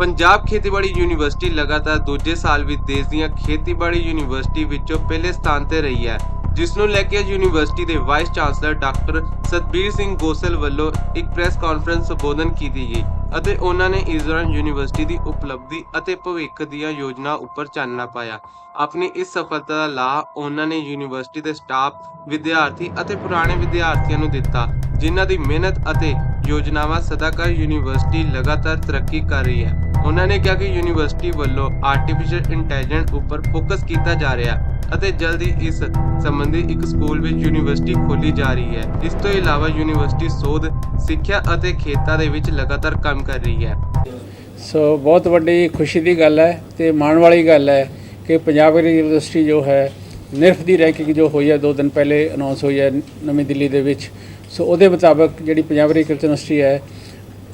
ਪੰਜਾਬ ਖੇਤੀਬਾੜੀ ਯੂਨੀਵਰਸਿਟੀ ਲਗਾਤਾਰ ਦੂਜੇ ਸਾਲ ਵਿੱਚ ਦੇਸ਼ ਦੀਆਂ ਖੇਤੀਬਾੜੀ ਯੂਨੀਵਰਸਿਟੀ ਵਿੱਚੋਂ ਪਹਿਲੇ ਸਥਾਨ ਤੇ ਰਹੀ ਹੈ, ਜਿਸ ਨੂੰ ਲੈ ਕੇ ਯੂਨੀਵਰਸਿਟੀ ਦੇ vice chancellor doctor Satbir Singh Gosal ਵੱਲੋਂ ਇੱਕ ਪ੍ਰੈਸ ਕਾਨਫਰੰਸ ਸੰਬੋਧਨ ਕੀਤੀ ਗਈ ਅਤੇ ਉਹਨਾਂ ਨੇ ਇਸ ਦੌਰਾਨ ਯੂਨੀਵਰਸਿਟੀ ਦੀ ਉਪਲਬਧੀ ਅਤੇ ਭਵਿੱਖ ਦੀਆਂ ਯੋਜਨਾ ਉੱਪਰ ਚਾਨਣਾ ਪਾਇਆ। ਆਪਣੀ ਇਸ ਸਫਲਤਾ ਦਾ ਲਾਭ ਉਹਨਾਂ ਨੇ ਯੂਨੀਵਰਸਿਟੀ ਦੇ ਸਟਾਫ, ਵਿਦਿਆਰਥੀ ਅਤੇ ਪੁਰਾਣੇ ਵਿਦਿਆਰਥੀਆਂ ਨੂੰ ਦਿੱਤਾ, ਜਿਨ੍ਹਾਂ ਦੀ ਮਿਹਨਤ ਅਤੇ ਯੋਜਨਾਵਾਂ ਸਦਾਕਰ ਯੂਨੀਵਰਸਿਟੀ ਲਗਾਤਾਰ ਤਰੱਕੀ ਕਰ ਰਹੀ ਹੈ। ਉਹਨਾਂ ਨੇ ਕਿਹਾ ਕਿ ਯੂਨੀਵਰਸਿਟੀ ਵੱਲੋਂ ਆਰਟੀਫੀਸ਼ੀਅਲ ਇੰਟੈਲੀਜੈਂਸ ਉੱਪਰ ਫੋਕਸ ਕੀਤਾ ਜਾ ਰਿਹਾ ਅਤੇ ਜਲਦੀ ਇਸ ਸੰਬੰਧੀ ਇੱਕ ਸਕੂਲ ਵਿੱਚ ਯੂਨੀਵਰਸਿਟੀ ਖੋਲੀ ਜਾ ਰਹੀ ਹੈ। ਇਸ ਤੋਂ ਇਲਾਵਾ ਯੂਨੀਵਰਸਿਟੀ ਸੋਧ, ਸਿੱਖਿਆ ਅਤੇ ਖੇਤਾਂ ਦੇ ਵਿੱਚ ਲਗਾਤਾਰ ਕੰਮ ਕਰ ਰਹੀ ਹੈ। ਸੋ ਬਹੁਤ ਵੱਡੀ ਖੁਸ਼ੀ ਦੀ ਗੱਲ ਹੈ ਤੇ ਮਾਣ ਵਾਲੀ ਗੱਲ ਹੈ ਕਿ ਪੰਜਾਬ ਯੂਨੀਵਰਸਿਟੀ ਜੋ ਹੈ, ਨਿਰਫ ਦੀ ਰੈਂਕਿੰਗ ਜੋ ਹੋਈ ਹੈ, ਦੋ ਦਿਨ ਪਹਿਲੇ ਅਨਾਉਂਸ ਹੋਈ ਹੈ ਨਵੀਂ ਦਿੱਲੀ ਦੇ ਵਿੱਚ। ਸੋ ਉਹਦੇ ਮੁਤਾਬਕ ਜਿਹੜੀ ਪੰਜਾਬ ਐਗਰੀਕਲਚਰ ਯੂਨੀਵਰਸਿਟੀ ਹੈ,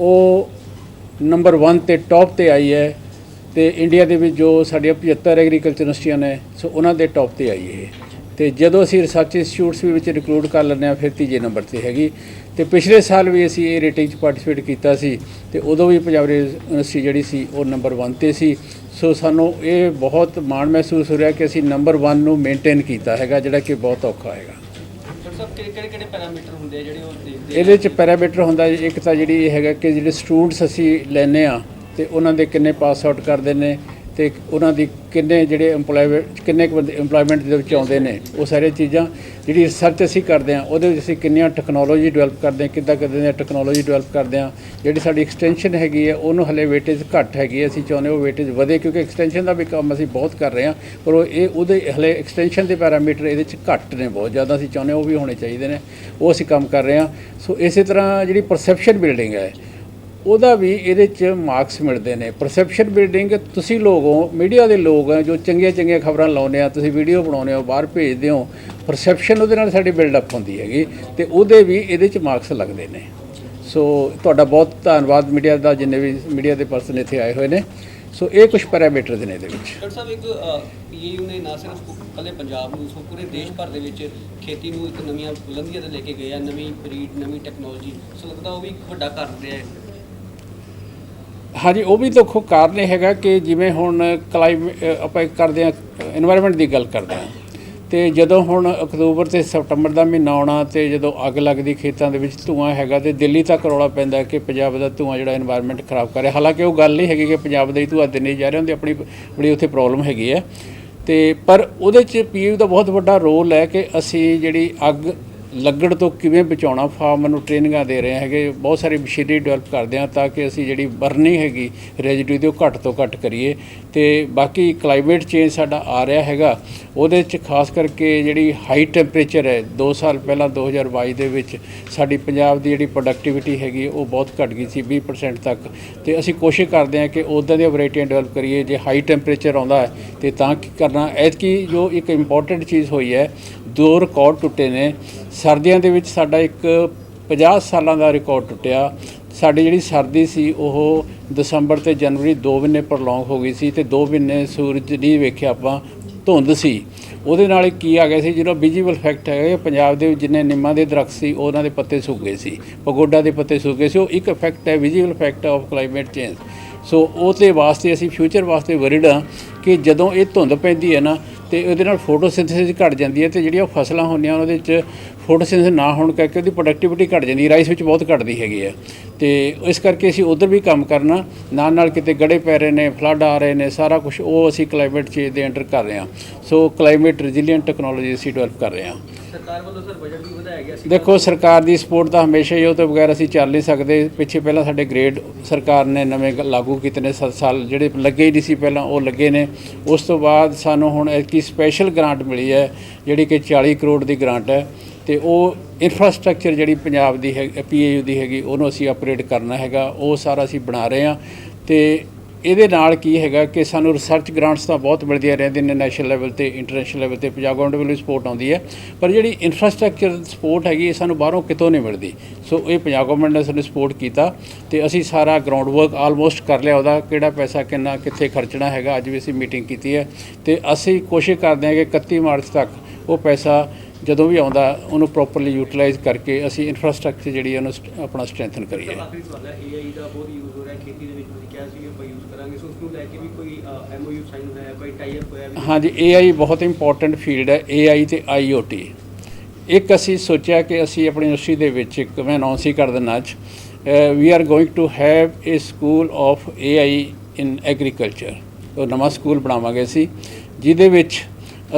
ਉਹ ਨੰਬਰ 1 ਤੇ ਟੌਪ ਤੇ ਆਈ ਹੈ ਤੇ ਇੰਡੀਆ ਦੇ ਵਿੱਚ ਜੋ ਸਾਡੀਆਂ 75 ਐਗਰੀਕਲਚਰ ਯੂਨੀਵਰਸਿਟੀਆਂ ਨੇ, ਸੋ ਉਹਨਾਂ ਦੇ ਟੌਪ ਤੇ ਆਈ ਹੈ ਤੇ ਜਦੋਂ ਅਸੀਂ ਰਿਸਰਚ ਇੰਸਟੀਚਿਊਟਸ ਵੀ ਵਿੱਚ ਰਿਕਰੂਟ ਕਰ ਲੈਂਦੇ ਹਾਂ, ਫਿਰ ਤੀਜੇ ਨੰਬਰ ਤੇ ਹੈਗੀ। ਤੇ ਪਿਛਲੇ ਸਾਲ ਵੀ ਅਸੀਂ ਇਹ ਰੇਟਿੰਗ 'ਚ ਪਾਰਟਿਸਿਪੇਟ ਕੀਤਾ ਸੀ ਤੇ ਉਦੋਂ ਵੀ ਪੰਜਾਬ ਯੂਨੀਵਰਸਿਟੀ ਜਿਹੜੀ ਸੀ, ਉਹ ਨੰਬਰ 1 ਤੇ ਸੀ। ਸੋ ਸਾਨੂੰ ਇਹ ਬਹੁਤ ਮਾਣ ਮਹਿਸੂਸ ਹੋ ਰਿਹਾ ਕਿ ਅਸੀਂ ਨੰਬਰ 1 ਨੂੰ ਮੇਨਟੇਨ ਕੀਤਾ ਹੈਗਾ, ਜਿਹੜਾ ਕਿ ਬਹੁਤ ਔਖਾ ਹੈਗਾ। ਡਾਕਟਰ ਕਿਹੜੇ ਕਿਹੜੇ ਪੈਰਾਮੀਟਰ ਹੁੰਦੇ ਆ ਜਿਹੜੇ ਉਹ ਦੇਖਦੇ ਇਹਦੇ 'ਚ ਪੈਰਾਮੀਟਰ ਹੁੰਦਾ ਜੀ, ਇੱਕ ਤਾਂ ਜਿਹੜੀ ਇਹ ਹੈਗਾ ਕਿ ਜਿਹੜੇ ਸਟੂਡੈਂਟਸ ਅਸੀਂ ਲੈਨੇ ਆ ਤੇ ਉਹਨਾਂ ਦੇ ਕਿੰਨੇ ਪਾਸ ਆਊਟ ਕਰਦੇ ਨੇ ਤੇ ਉਹਨਾਂ ਦੀ ਕਿੰਨੇ ਜਿਹੜੇ EMPLOYMENT, ਕਿੰਨੇ ਕੁ ਬੰਦੇ EMPLOYMENT ਦੇ ਵਿੱਚ ਆਉਂਦੇ ਨੇ, ਉਹ ਸਾਰੀਆਂ ਚੀਜ਼ਾਂ ਜਿਹੜੀ ਰਿਸਰਚ ਅਸੀਂ ਕਰਦੇ ਆ ਉਹਦੇ ਵਿੱਚ ਅਸੀਂ ਕਿੰਨੀਆਂ ਟੈਕਨੋਲੋਜੀ ਡਿਵੈਲਪ ਕਰਦੇ ਆ ਕਿੱਦਾਂ ਕਿੱਦਾਂ ਦੀ ਟੈਕਨੋਲੋਜੀ ਡਿਵੈਲਪ ਕਰਦੇ ਆ ਜਿਹੜੀ ਸਾਡੀ ਐਕਸਟੈਂਸ਼ਨ ਹੈਗੀ ਹੈ, ਉਹਨੂੰ ਹਲੇ ਵੇਟੇਜ ਘੱਟ ਹੈਗੀ ਹੈ, ਅਸੀਂ ਚਾਹੁੰਦੇ ਉਹ ਵੇਟੇਜ ਵਧੇ, ਕਿਉਂਕਿ ਐਕਸਟੈਂਸ਼ਨ ਦਾ ਵੀ ਕੰਮ ਅਸੀਂ ਬਹੁਤ ਕਰ ਰਹੇ ਹਾਂ, ਪਰ ਉਹ ਇਹ, ਉਹਦੇ ਹਲੇ ਐਕਸਟੈਂਸ਼ਨ ਦੇ ਪੈਰਾਮੀਟਰ ਇਹਦੇ ਚ ਘੱਟ ਨੇ ਬਹੁਤ ਜ਼ਿਆਦਾ, ਅਸੀਂ ਚਾਹੁੰਦੇ ਉਹ ਵੀ ਹੋਣੇ ਚਾਹੀਦੇ ਨੇ, ਉਹ ਅਸੀਂ ਕੰਮ ਕਰ ਰਹੇ ਹਾਂ। ਸੋ ਇਸੇ ਤਰ੍ਹਾਂ ਜਿਹੜੀ ਪਰਸੈਪਸ਼ਨ ਬਿਲਡਿੰਗ ਹੈ ਉਹਦਾ ਵੀ ਇਹਦੇ ਚ ਮਾਰਕਸ ਮਿਲਦੇ ਨੇ। ਪਰਸੈਪਸ਼ਨ ਬਿਲਡਿੰਗ ਤੁਸੀਂ ਲੋਕ ਹੋ ਮੀਡੀਆ ਦੇ ਲੋਕ ਆ, ਜੋ ਚੰਗੀਆਂ ਚੰਗੀਆਂ ਖਬਰਾਂ ਲਾਉਂਦੇ ਆ, ਤੁਸੀਂ ਵੀਡੀਓ ਬਣਾਉਂਦੇ ਹੋ, ਬਾਹਰ ਭੇਜਦੇ ਹੋ ਪਰਸੈਪਸ਼ਨ ਉਹਦੇ ਨਾਲ ਸਾਡੀ ਬਿਲਡ ਅਪ ਹੁੰਦੀ ਹੈਗੀ ਤੇ ਉਹਦੇ ਵੀ ਇਹਦੇ ਚ ਮਾਰਕਸ ਲੱਗਦੇ ਨੇ। ਸੋ ਤੁਹਾਡਾ ਬਹੁਤ ਧੰਨਵਾਦ ਮੀਡੀਆ ਦਾ, ਜਿੰਨੇ ਵੀ ਮੀਡੀਆ ਦੇ ਪਰਸਨ ਇੱਥੇ ਆਏ ਹੋਏ ਨੇ। ਸੋ ਇਹ ਕੁਝ ਪੈਰਾਮੀਟਰਸ ਨੇ ਇਹਦੇ ਵਿੱਚ। ਡਾਕਟਰ ਸਾਹਿਬ, ਇੱਕ ਪੀਏਯੂ ਨੇ ਨਾ ਸਿਰਫ ਕੱਲੇ ਪੰਜਾਬ ਨੂੰ, ਸੋ ਪੂਰੇ ਦੇਸ਼ ਭਰ ਦੇ ਵਿੱਚ ਖੇਤੀ ਨੂੰ ਇੱਕ ਨਵੀਆਂ ਬੁਲੰਦੀਆਂ ਤੇ ਲੈ ਕੇ ਗਏ ਆ, ਨਵੀਂ ਬਰੀਡ ਨਵੀਂ ਟੈਕਨੋਲੋਜੀ ਸੋ ਲੱਗਦਾ ਉਹ ਵੀ ਇੱਕ ਵੱਡਾ ਕਰ ਰਿਹਾ ਹੈ। ਹਾਂਜੀ, ਉਹ ਵੀ ਦੇਖੋ ਕਾਰਨ ਇਹ ਹੈਗਾ ਕਿ ਜਿਵੇਂ ਹੁਣ ਕਲਾਈਮ ਆਪਾਂ ਕਰਦੇ ਆ এনवायरमेंट ਦੀ ਗੱਲ ਕਰਦੇ ਆ ਤੇ ਜਦੋਂ ਹੁਣ ਅਕਤੂਬਰ ਤੇ ਸਪਟੰਬਰ ਦਾ ਮਹੀਨਾ ਆਉਣਾ ਤੇ ਜਦੋਂ ਅੱਗ ਲੱਗਦੀ, ਖੇਤਾਂ ਦੇ ਵਿੱਚ ਧੂਆਂ ਹੈਗਾ ਤੇ ਦਿੱਲੀ ਤੱਕ ਰੌਲਾ ਪੈਂਦਾ ਕਿ ਪੰਜਾਬ ਦਾ ਧੂਆਂ ਜਿਹੜਾ এনवायरमेंट ਖਰਾਬ ਕਰ ਰਿਹਾ। ਹਾਲਾਂਕਿ ਉਹ ਗੱਲ ਨਹੀਂ ਹੈਗੀ ਕਿ ਪੰਜਾਬ ਦਾ ਹੀ ਧੂਆਂ ਦਿੰਨੇ ਜਾ ਰਹੇ ਹੁੰਦੇ, ਆਪਣੀ ਬੜੀ ਉੱਥੇ ਪ੍ਰੋਬਲਮ ਹੈਗੀ ਹੈ। ਤੇ ਪਰ ਉਹਦੇ ਚ ਪੀਯੂ ਦਾ ਬਹੁਤ ਵੱਡਾ ਰੋਲ ਹੈ ਕਿ ਅਸੀਂ ਜਿਹੜੀ ਅੱਗ ਲੱਗਣ ਤੋਂ ਕਿਵੇਂ ਬਚਾਉਣਾ? ਫਾਰਮ ਨੂੰ ਟ੍ਰੇਨਿੰਗਾਂ ਦੇ ਰਹੇ ਹੈਗੇ। ਬਹੁਤ ਸਾਰੀ ਮਸ਼ੀਨਰੀ ਡਿਵੈਲਪ ਕਰਦੇ ਹਾਂ ਤਾਂ ਕਿ ਅਸੀਂ ਜਿਹੜੀ ਬਰਨਿੰਗ ਹੈਗੀ ਰੈਜੀਡਿਊ ਦੀ ਉਹ ਘੱਟ ਤੋਂ ਘੱਟ ਕਰੀਏ। ਤੇ ਬਾਕੀ ਕਲਾਈਮੇਟ ਚੇਂਜ ਸਾਡਾ ਆ ਰਿਹਾ ਹੈਗਾ। ਉਹਦੇ ਚ ਖਾਸ ਕਰਕੇ ਜਿਹੜੀ ਹਾਈ ਟੈਂਪਰੇਚਰ ਹੈ 2 ਸਾਲ ਪਹਿਲਾਂ 2022 ਦੇ ਵਿੱਚ ਸਾਡੀ ਪੰਜਾਬ ਦੀ ਜਿਹੜੀ ਪ੍ਰੋਡਕਟਿਵਿਟੀ ਹੈਗੀ, ਉਹ ਬਹੁਤ ਘਟ ਗਈ ਸੀ 20% ਤੱਕ। ਤੇ ਅਸੀਂ ਕੋਸ਼ਿਸ਼ ਕਰਦੇ ਹਾਂ ਕਿ ਉਦਾਂ ਦੀਆਂ ਵੈਰਾਈਟੀਆਂ ਡਿਵੈਲਪ ਕਰੀਏ। ਜੇ ਹਾਈ ਟੈਂਪਰੇਚਰ ਆਉਂਦਾ ਹੈ, ਤੇ ਤਾਂ ਕੀ ਕਰਨਾ? ਐਤਕੀ ਜੋ ਇੱਕ ਇੰਪੋਰਟੈਂਟ ਚੀਜ਼ ਹੋਈ ਹੈ ਦੋ ਰਿਕਾਰਡ ਟੁੱਟੇ ਨੇ। ਸਰਦੀਆਂ ਦੇ ਵਿੱਚ ਸਾਡਾ ਇੱਕ 50 ਸਾਲਾਂ ਦਾ ਰਿਕਾਰਡ ਟੁੱਟਿਆ। ਸਾਡੀ ਜਿਹੜੀ ਸਰਦੀ ਸੀ, ਉਹ ਦਸੰਬਰ ਤੇ ਜਨਵਰੀ ਦੋ ਮਹੀਨੇ ਪ੍ਰੋਲੋਂਗ ਹੋ ਗਈ ਸੀ ਤੇ ਦੋ ਮਹੀਨੇ ਸੂਰਜ ਨਹੀਂ ਵੇਖਿਆ ਆਪਾਂ, ਧੁੰਦ ਸੀ। ਉਹਦੇ ਨਾਲ ਕੀ ਆ ਗਿਆ ਸੀ, ਜਿਹੜਾ ਵਿਜੀਬਲ ਫੈਕਟ ਹੈ ਪੰਜਾਬ ਦੇ ਜਿੰਨੇ ਨਿੰਮਾਂ ਦੇ ਦਰਖਤ ਸੀ, ਉਹਨਾਂ ਦੇ ਪੱਤੇ ਸੁੱਕ ਗਏ ਸੀ। ਪਗੋਡਾ ਦੇ ਪੱਤੇ ਸੁੱਕ ਗਏ ਸੀ। ਉਹ ਇੱਕ ਇਫੈਕਟ ਹੈ visible fact of climate change so ਉਹਦੇ ਵਾਸਤੇ ਅਸੀਂ ਫਿਊਚਰ ਵਾਸਤੇ ਵਰਿਡ ਹਾਂ ਕਿ ਜਦੋਂ ਇਹ ਧੁੰਦ ਪੈਂਦੀ ਹੈ ਨਾ ਤੇ ਉਹਦੇ ਨਾਲ ਫੋਟੋਸਿੰਥੇਸਿਸ ਘਟ ਜਾਂਦੀ ਹੈ ਤੇ ਜਿਹੜੀਆਂ ਫਸਲਾਂ ਹੁੰਦੀਆਂ ਉਹਦੇ ਵਿੱਚ ਫੋਟੋਸਿੰਥੇਸਿਸ ਨਾ ਹੋਣ ਕਰਕੇ ਉਹਦੀ ਪ੍ਰੋਡਕਟਿਵਿਟੀ ਘਟ ਜਾਂਦੀ ਰਾਈਸ ਵਿੱਚ ਬਹੁਤ ਘਟਦੀ ਹੈਗੀ ਹੈ। ਤੇ ਇਸ ਕਰਕੇ ਅਸੀਂ ਉਧਰ ਵੀ ਕੰਮ ਕਰਨਾ ਨਾਲ ਨਾਲ ਕਿਤੇ ਗੜੇ ਪੈ ਰਹੇ ਨੇ ਫਲੱਡ ਆ ਰਹੇ ਨੇ ਸਾਰਾ ਕੁਝ ਉਹ ਅਸੀਂ ਕਲਾਈਮੇਟ ਚੇਂਜ ਦੇ ਅੰਡਰ ਕਰ ਰਹੇ ਹਾਂ। ਸੋ ਕਲਾਈਮੇਟ ਰੈਜ਼ਿਲੀਅੰਟ ਟੈਕਨੋਲੋਜੀ ਅਸੀਂ ਡਿਵੈਲਪ ਕਰ ਰਹੇ ਹਾਂ। ਸਰਕਾਰ ਵੱਲੋਂ ਸਰ ਬਜਟ ਵੀ ਵਧਾਇਆ ਗਿਆ ਸੀ। ਦੇਖੋ ਸਰਕਾਰ ਦੀ ਸਪੋਰਟ ਤਾਂ ਹਮੇਸ਼ਾ ਹੀ ਉਹ ਤੋਂ ਬਗੈਰ ਅਸੀਂ ਚੱਲ ਨਹੀਂ ਸਕਦੇ। ਪਿੱਛੇ ਪਹਿਲਾਂ ਸਾਡੇ ਗ੍ਰੇਡ ਸਰਕਾਰ ਨੇ ਨਵੇਂ ਲਾਗੂ ਕੀਤੇ ਨੇ 7 ਸਾਲ ਜਿਹੜੇ ਲੱਗੇ ਹੀ ਨਹੀਂ ਸੀ ਪਹਿਲਾਂ ਉਹ ਲੱਗੇ ਨੇ। ਉਸ ਤੋਂ ਬਾਅਦ ਸਾਨੂੰ ਹੁਣ ਇੱਕ ਸਪੈਸ਼ਲ ਗ੍ਰਾਂਟ ਮਿਲੀ ਹੈ ਜਿਹੜੀ ਕਿ 40 ਕਰੋੜ ਦੀ ਗ੍ਰਾਂਟ ਹੈ। ਤੇ ਉਹ ਇਨਫਰਾਸਟ੍ਰਕਚਰ ਜਿਹੜੀ ਪੰਜਾਬ ਦੀ ਹੈ ਪੀਏਯੂ ਦੀ ਹੈਗੀ, ਉਹਨੂੰ ਅਸੀਂ ਅਪਗ੍ਰੇਡ ਕਰਨਾ ਹੈਗਾ, ਉਹ ਸਾਰਾ ਅਸੀਂ ਬਣਾ ਰਹੇ ਹਾਂ। ਤੇ ਇਹਦੇ ਨਾਲ ਕੀ ਹੈਗਾ ਕਿ ਸਾਨੂੰ ਰਿਸਰਚ ਗ੍ਰਾਂਟਸ ਤਾਂ ਬਹੁਤ ਮਿਲਦੀਆਂ ਰਹਿੰਦੀਆਂ ਨੇ ਨੈਸ਼ਨਲ ਲੈਵਲ ਤੇ ਇੰਟਰਨੈਸ਼ਨਲ ਲੈਵਲ ਤੇ, ਪੰਜਾਬ ਗਵਰਨਮੈਂਟ ਵੱਲੋਂ ਸਪੋਰਟ ਆਉਂਦੀ ਹੈ। ਪਰ ਜਿਹੜੀ ਇਨਫਰਾਸਟ੍ਰਕਚਰ ਸਪੋਰਟ ਹੈਗੀ, ਇਹ ਸਾਨੂੰ ਬਾਹਰੋਂ ਕਿਤੋਂ ਨਹੀਂ ਮਿਲਦੀ। ਸੋ ਇਹ ਪੰਜਾਬ ਗਵਰਨਮੈਂਟ ਨੇ ਸਾਨੂੰ ਸਪੋਰਟ ਕੀਤਾ ਤੇ ਅਸੀਂ ਸਾਰਾ ਗਰਾਊਂਡ ਵਰਕ ਆਲਮੋਸਟ ਕਰ ਲਿਆ ਉਹਦਾ, ਕਿਹੜਾ ਪੈਸਾ, ਕਿੰਨਾ, ਕਿੱਥੇ ਖਰਚਣਾ ਹੈਗਾ, ਅੱਜ ਵੀ ਅਸੀਂ ਮੀਟਿੰਗ ਕੀਤੀ ਹੈ। ਤੇ ਅਸੀਂ ਕੋਸ਼ਿਸ਼ ਕਰਦੇ ਹਾਂ ਕਿ 31 ਮਾਰਚ ਤੱਕ ਉਹ ਪੈਸਾ ਜਦੋਂ ਵੀ ਆਉਂਦਾ ਉਹਨੂੰ ਪ੍ਰੋਪਰਲੀ ਯੂਟਿਲਾਈਜ਼ ਕਰਕੇ ਅਸੀਂ ਇਨਫਰਾਸਟ੍ਰਕਚਰ ਜਿਹੜੀ ਹੈ ਉਹਨੂੰ ਆਪਣਾ ਸਟਰੈਂਥਨ ਕਰੀਏ। ਆਖਰੀ ਸਵਾਲ ਹੈ ਏਆਈ ਦਾ ਬਹੁਤ ਯੂਜ਼ ਹੋ ਰਿਹਾ ਹੈ ਖੇਤੀ ਦੇ ਵਿੱਚ ਤੁਸੀਂ ਕਿਹਾ ਸੀ ਕਿ ਆਪਾਂ ਯੂਜ਼ ਕਰਾਂਗੇ ਸੋ ਉਸ ਨੂੰ ਲੈ ਕੇ ਵੀ ਕੋਈ ਐਮਓਯੂ ਸਾਈਨ ਹੋਇਆ ਕੋਈ ਟਾਈ ਅਪ ਹੋਇਆ ਹਾਂਜੀ AI ਬਹੁਤ ਇੰਪੋਰਟੈਂਟ ਫੀਲਡ ਹੈ AI ਤੇ IoT ਇੱਕ ਅਸੀਂ ਸੋਚਿਆ ਕਿ ਅਸੀਂ ਆਪਣੀ ਯੂਨੀਵਰਸਿਟੀ ਦੇ ਵਿੱਚ ਇੱਕ ਮੈਂ ਅਨਾਉਂਸ ਹੀ ਕਰ ਦਿੰਦਾ ਅੱਜ we are going to have a school of AI in agriculture ਉਹ ਨਵਾਂ ਸਕੂਲ ਬਣਾਵਾਂਗੇ ਅਸੀਂ ਜਿਹਦੇ ਵਿੱਚ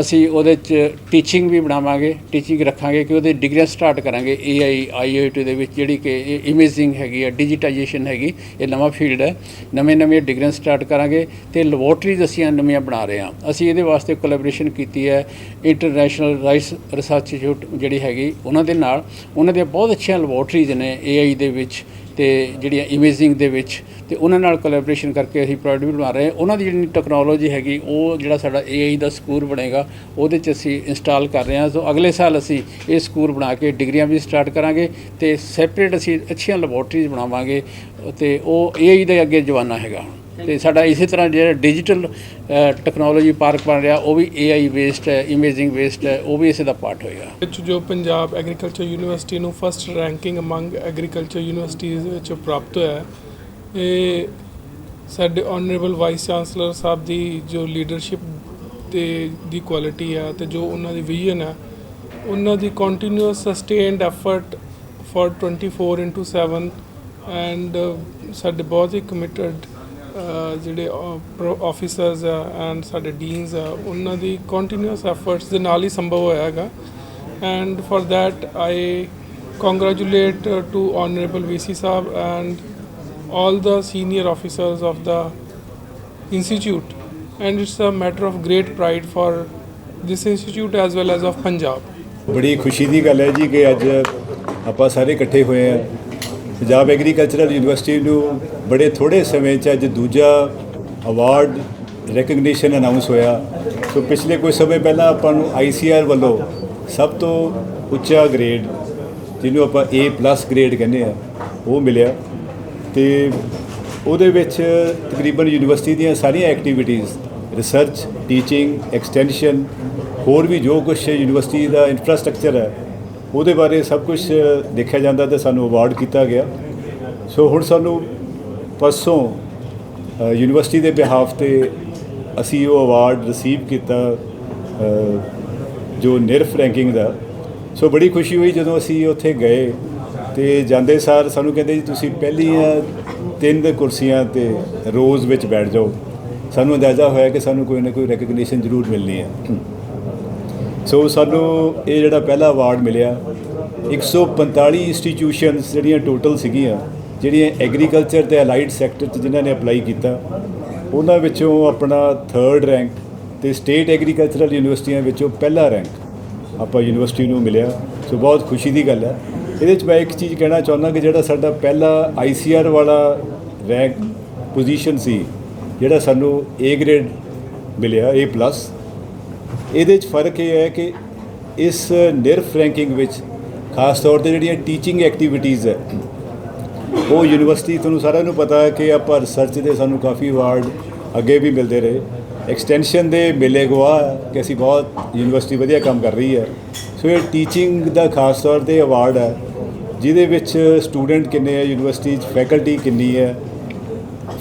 ਅਸੀਂ ਉਹਦੇ ਚ ਟੀਚਿੰਗ ਵੀ ਬਣਾਵਾਂਗੇ ਟੀਚਿੰਗ ਰੱਖਾਂਗੇ ਕਿ ਉਹਦੇ ਡਿਗਰੀਆਂ ਸਟਾਰਟ ਕਰਾਂਗੇ AI IoT ਦੇ ਵਿੱਚ, ਜਿਹੜੀ ਕਿ ਇਮੇਜਿੰਗ ਹੈਗੀ ਆ ਡਿਜੀਟਾਈਜੇਸ਼ਨ ਹੈਗੀ, ਇਹ ਨਵਾਂ ਫੀਲਡ ਹੈ। ਨਵੇਂ ਨਵੇਂ ਡਿਗਰੀਆਂ ਸਟਾਰਟ ਕਰਾਂਗੇ ਤੇ ਲੈਬੋਰਟਰੀਜ਼ ਅਸੀਂ ਨਵੀਆਂ ਬਣਾ ਰਹੇ ਹਾਂ। ਅਸੀਂ ਇਹਦੇ ਵਾਸਤੇ ਕੋਲੈਬੋਰੇਸ਼ਨ ਕੀਤੀ ਹੈ ਇੰਟਰਨੈਸ਼ਨਲ ਰਾਈਸ ਰਿਸਰਚ ਇੰਸਟੀਚਿਊਟ ਜਿਹੜੀ ਹੈਗੀ, ਉਹਨਾਂ ਦੇ ਨਾਲ। ਉਹਨਾਂ ਦੀਆਂ ਬਹੁਤ ਅੱਛੀਆਂ ਲੈਬੋਰਟਰੀਜ਼ ਨੇ AI ਦੇ ਵਿੱਚ। ਤੇ ਜਿਹੜੀਆਂ ਇਮੇਜਿੰਗ ਦੇ ਵਿੱਚ ਤੇ ਉਹਨਾਂ ਨਾਲ ਕੋਲੈਬੋਰੇਸ਼ਨ ਕਰਕੇ ਅਸੀਂ ਪ੍ਰੋਡਕਟ ਵੀ ਬਣਾ ਰਹੇ ਹਾਂ। ਉਹਨਾਂ ਦੀ ਜਿਹੜੀ ਟੈਕਨੋਲੋਜੀ ਹੈਗੀ, ਉਹ ਜਿਹੜਾ ਸਾਡਾ AI ਦਾ ਸਕੂਲ ਬਣੇਗਾ, ਉਹਦੇ 'ਚ ਅਸੀਂ ਇੰਸਟਾਲ ਕਰ ਰਹੇ ਹਾਂ। ਸੋ ਅਗਲੇ ਸਾਲ ਅਸੀਂ ਇਹ ਸਕੂਲ ਬਣਾ ਕੇ ਡਿਗਰੀਆਂ ਵੀ ਸਟਾਰਟ ਕਰਾਂਗੇ ਤੇ ਸੈਪਰੇਟ ਅਸੀਂ ਅੱਛੀਆਂ ਲੈਬੋਰਟਰੀਜ਼ ਬਣਾਵਾਂਗੇ ਤੇ ਉਹ AI ਦੇ ਅੱਗੇ ਜਵਾਨਾ ਹੈਗਾ ਤੇ ਸਾਡਾ ਇਸੇ ਤਰ੍ਹਾਂ ਜਿਹੜਾ ਡਿਜੀਟਲ ਟੈਕਨੋਲੋਜੀ ਪਾਰਕ ਬਣ ਰਿਹਾ, ਉਹ ਵੀ AI ਬੇਸਡ ਹੈ ਇਮੇਜਿੰਗ ਬੇਸਡ ਹੈ, ਉਹ ਵੀ ਇਸੇ ਦਾ ਪਾਰਟ ਹੋਏਗਾ। ਵਿੱਚ ਜੋ ਪੰਜਾਬ ਐਗਰੀਕਲਚਰ ਯੂਨੀਵਰਸਿਟੀ ਨੂੰ first ranking among agriculture universities ਵਿੱਚ ਪ੍ਰਾਪਤ ਹੋਇਆ ਇਹ ਸਾਡੇ ਆਨਰੇਬਲ ਵਾਈਸ ਚਾਂਸਲਰ ਸਾਹਿਬ ਦੀ ਜੋ ਲੀਡਰਸ਼ਿਪ ਤੇ ਦੀ ਕੁਆਲਿਟੀ ਆ ਤੇ ਜੋ ਉਹਨਾਂ ਦੀ ਵਿਜ਼ਨ ਹੈ ਉਹਨਾਂ ਦੀ continuous sustained effort for 24/7 and ਸਾਡੇ ਬਹੁਤ ਹੀ ਕਮਿਟਡ ਜਿਹੜੇ ਆਫੀਸਰਸ ਐਂਡ ਸਾਡੇ ਡੀਨਸ ਆ ਉਹਨਾਂ ਦੀ ਕੰਟੀਨਿਊਸ ਐਫਰਟਸ ਦੇ ਨਾਲ ਹੀ ਸੰਭਵ ਹੋਇਆ ਹੈਗਾ and for that I congratulate to honourable VC Sahib and all the senior officers of the institute and it's a matter of great pride for this institute as well as of Punjab ਬੜੀ ਖੁਸ਼ੀ ਦੀ ਗੱਲ ਹੈ ਜੀ ਕਿ ਅੱਜ ਆਪਾਂ ਸਾਰੇ ਇਕੱਠੇ ਹੋਏ ਆ ਪੰਜਾਬ ਐਗਰੀਕਲਚਰਲ ਯੂਨੀਵਰਸਿਟੀ ਨੂੰ ਬੜੇ ਥੋੜੇ ਸਮੇਂ 'ਚ ਅੱਜ ਦੂਜਾ ਅਵਾਰਡ ਰੈਕਗਨੀਸ਼ਨ ਅਨਾਉਂਸ ਹੋਇਆ। ਸੋ ਪਿਛਲੇ ਕੁਝ ਸਮੇਂ ਪਹਿਲਾਂ ਆਪਾਂ ਨੂੰ ਆਈਸੀਆਰ ਵੱਲੋਂ ਸਭ ਤੋਂ ਉੱਚਾ ਗ੍ਰੇਡ ਜਿਹਨੂੰ ਆਪਾਂ A+ ਗ੍ਰੇਡ ਕਹਿੰਦੇ ਆ, ਉਹ ਮਿਲਿਆ। ਤੇ ਉਹਦੇ ਵਿੱਚ ਤਕਰੀਬਨ ਯੂਨੀਵਰਸਿਟੀ ਦੀਆਂ ਸਾਰੀਆਂ ਐਕਟੀਵਿਟੀਆਂ ਰਿਸਰਚ ਟੀਚਿੰਗ ਐਕਸਟੈਂਸ਼ਨ ਹੋਰ ਵੀ ਜੋ ਕੁਝ ਯੂਨੀਵਰਸਿਟੀ ਦਾ ਇਨਫਰਾਸਟ੍ਰਕਚਰ ਹੈ ਉਹਦੇ ਬਾਰੇ ਸਭ ਕੁਝ ਦੇਖਿਆ ਜਾਂਦਾ ਤੇ ਸਾਨੂੰ ਅਵਾਰਡ ਕੀਤਾ ਗਿਆ। ਸੋ ਹੁਣ ਸਾਨੂੰ ਪਰਸੋਂ ਯੂਨੀਵਰਸਿਟੀ ਦੇ ਬਿਹਾਫ ਤੇ ਅਸੀਂ ਉਹ ਅਵਾਰਡ ਰਿਸੀਵ ਕੀਤਾ ਜੋ ਨਿਰਫ ਰੈਂਕਿੰਗ ਦਾ। ਸੋ ਬੜੀ ਖੁਸ਼ੀ ਹੋਈ ਜਦੋਂ ਅਸੀਂ ਉੱਥੇ ਗਏ ਤੇ ਜਾਂਦੇ ਸਾਰ ਸਾਨੂੰ ਕਹਿੰਦੇ ਜੀ, ਤੁਸੀਂ ਪਹਿਲੀਆਂ ਤਿੰਨ ਕੁਰਸੀਆਂ ਤੇ ਰੋਜ਼ ਵਿੱਚ ਬੈਠ ਜਾਓ। ਸਾਨੂੰ ਅੰਦਾਜ਼ਾ ਹੋਇਆ ਕਿ ਸਾਨੂੰ ਕੋਈ ਨਾ ਕੋਈ ਰੈਕਗਨੀਸ਼ਨ ਜ਼ਰੂਰ ਮਿਲਣੀ ਹੈ। ਸੋ ਸਾਨੂੰ ਇਹ ਜਿਹੜਾ ਪਹਿਲਾ ਅਵਾਰਡ ਮਿਲਿਆ 145 ਇੰਸਟੀਟਿਊਸ਼ਨਸ ਜਿਹੜੀਆਂ ਟੋਟਲ ਸੀਗੀਆਂ, ਜਿਹੜੀਆਂ ਐਗਰੀਕਲਚਰ ਤੇ ਅਲਾਈਡ ਸੈਕਟਰ 'ਚ ਜਿਨ੍ਹਾਂ ਨੇ ਅਪਲਾਈ ਕੀਤਾ, ਉਹਨਾਂ ਵਿੱਚੋਂ ਆਪਣਾ 3rd ਰੈਂਕ ਤੇ ਸਟੇਟ ਐਗਰੀਕਲਚਰਲ ਯੂਨੀਵਰਸਿਟੀਆਂ ਵਿੱਚੋਂ ਪਹਿਲਾ ਰੈਂਕ ਆਪਾਂ ਯੂਨੀਵਰਸਿਟੀ ਨੂੰ ਮਿਲਿਆ। ਸੋ ਬਹੁਤ ਖੁਸ਼ੀ ਦੀ ਗੱਲ ਹੈ। ਇਹਦੇ 'ਚ ਮੈਂ ਇੱਕ ਚੀਜ਼ ਕਹਿਣਾ ਚਾਹੁੰਦਾ ਕਿ ਜਿਹੜਾ ਸਾਡਾ ਪਹਿਲਾ ਆਈਸੀਆਰ ਵਾਲਾ ਰੈਂਕ ਪੋਜੀਸ਼ਨ ਸੀ, ਜਿਹੜਾ ਸਾਨੂੰ A ਗ੍ਰੇਡ ਮਿਲਿਆ, A+ ਇਹਦੇ 'ਚ ਫ਼ਰਕ ਇਹ ਹੈ ਕਿ ਇਸ ਨਿਰਫ ਰੈਂਕਿੰਗ ਵਿੱਚ ਖਾਸ ਤੌਰ ਤੇ ਜਿਹੜੀਆਂ ਟੀਚਿੰਗ ਐਕਟੀਵਿਟੀਜ਼ ਹੈ, ਉਹ ਯੂਨੀਵਰਸਿਟੀ ਤੁਹਾਨੂੰ ਸਾਰਿਆਂ ਨੂੰ ਪਤਾ ਹੈ ਕਿ ਆਪਾਂ ਰਿਸਰਚ ਦੇ ਸਾਨੂੰ ਕਾਫੀ ਅਵਾਰਡ ਅੱਗੇ ਵੀ ਮਿਲਦੇ ਰਹੇ। ਐਕਸਟੈਂਸ਼ਨ ਦੇ ਮਿਲੇ ਗਵਾਹ ਕਿ ਅਸੀਂ ਬਹੁਤ ਯੂਨੀਵਰਸਿਟੀ ਵਧੀਆ ਕੰਮ ਕਰ ਰਹੀ ਹੈ। ਸੋ ਇਹ ਟੀਚਿੰਗ ਦਾ ਖਾਸ ਤੌਰ ਤੇ ਅਵਾਰਡ ਹੈ, ਜਿਹਦੇ ਵਿੱਚ ਸਟੂਡੈਂਟ ਕਿੰਨੇ ਹੈ, ਯੂਨੀਵਰਸਿਟੀ 'ਚ ਫੈਕਲਟੀ ਕਿੰਨੀ ਹੈ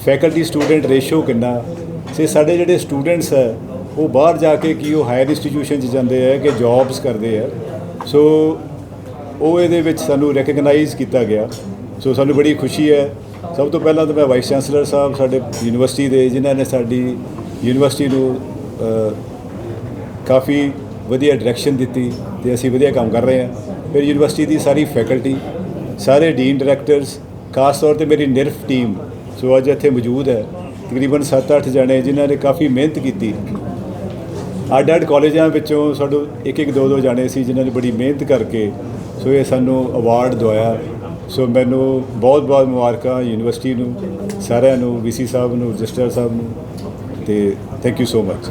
ਫੈਕਲਟੀ ਸਟੂਡੈਂਟ ਰੇਸ਼ੋ ਕਿੰਨਾ ਸੇ ਸਾਡੇ ਜਿਹੜੇ ਸਟੂਡੈਂਟਸ ਹੈ ਉਹ ਬਾਹਰ ਜਾ ਕੇ ਕੀ ਉਹ ਹਾਇਰ ਇੰਸਟੀਟਿਊਸ਼ਨ 'ਚ ਜਾਂਦੇ ਹੈ ਕਿ ਜੌਬਸ ਕਰਦੇ ਆ। ਸੋ ਉਹ ਇਹਦੇ ਵਿੱਚ ਸਾਨੂੰ ਰੈਕਗਨਾਈਜ਼ ਕੀਤਾ ਗਿਆ। ਸੋ ਸਾਨੂੰ ਬੜੀ ਖੁਸ਼ੀ ਹੈ। ਸਭ ਤੋਂ ਪਹਿਲਾਂ ਤਾਂ ਮੈਂ ਵਾਈਸ ਚਾਂਸਲਰ ਸਾਹਿਬ ਸਾਡੇ ਯੂਨੀਵਰਸਿਟੀ ਦੇ, ਜਿਨ੍ਹਾਂ ਨੇ ਸਾਡੀ ਯੂਨੀਵਰਸਿਟੀ ਨੂੰ ਕਾਫੀ ਵਧੀਆ ਡਾਇਰੈਕਸ਼ਨ ਦਿੱਤੀ ਤੇ ਅਸੀਂ ਵਧੀਆ ਕੰਮ ਕਰ ਰਹੇ ਹਾਂ। ਫਿਰ ਯੂਨੀਵਰਸਿਟੀ ਦੀ ਸਾਰੀ ਫੈਕਲਟੀ ਸਾਰੇ ਡੀਨ ਡਾਇਰੈਕਟਰਸ ਖਾਸ ਤੌਰ ਤੇ ਮੇਰੀ ਨਿਰਫ ਟੀਮ ਸੋ ਅੱਜ ਇੱਥੇ ਮੌਜੂਦ ਹੈ। ਤਕਰੀਬਨ 7-8 ਜਣੇ ਜਿਨ੍ਹਾਂ ਨੇ ਕਾਫੀ ਮਿਹਨਤ ਕੀਤੀ। ਅੱਡ ਅੱਡ ਕਾਲਜਾਂ ਵਿੱਚੋਂ ਸਾਨੂੰ ਇੱਕ ਇੱਕ ਦੋ ਦੋ ਜਾਣੇ ਸੀ ਜਿਨ੍ਹਾਂ ਨੇ ਬੜੀ ਮਿਹਨਤ ਕਰਕੇ ਸੋ ਇਹ ਸਾਨੂੰ ਅਵਾਰਡ ਦਵਾਇਆ। ਸੋ ਮੈਨੂੰ ਬਹੁਤ ਬਹੁਤ ਮੁਬਾਰਕਾਂ ਯੂਨੀਵਰਸਿਟੀ ਨੂੰ, ਸਾਰਿਆਂ ਨੂੰ ਵੀਸੀ ਸਾਹਿਬ ਨੂੰ, ਰਜਿਸਟਰ ਸਾਹਿਬ ਨੂੰ ਤੇ ਥੈਂਕ ਯੂ ਸੋ ਮਚ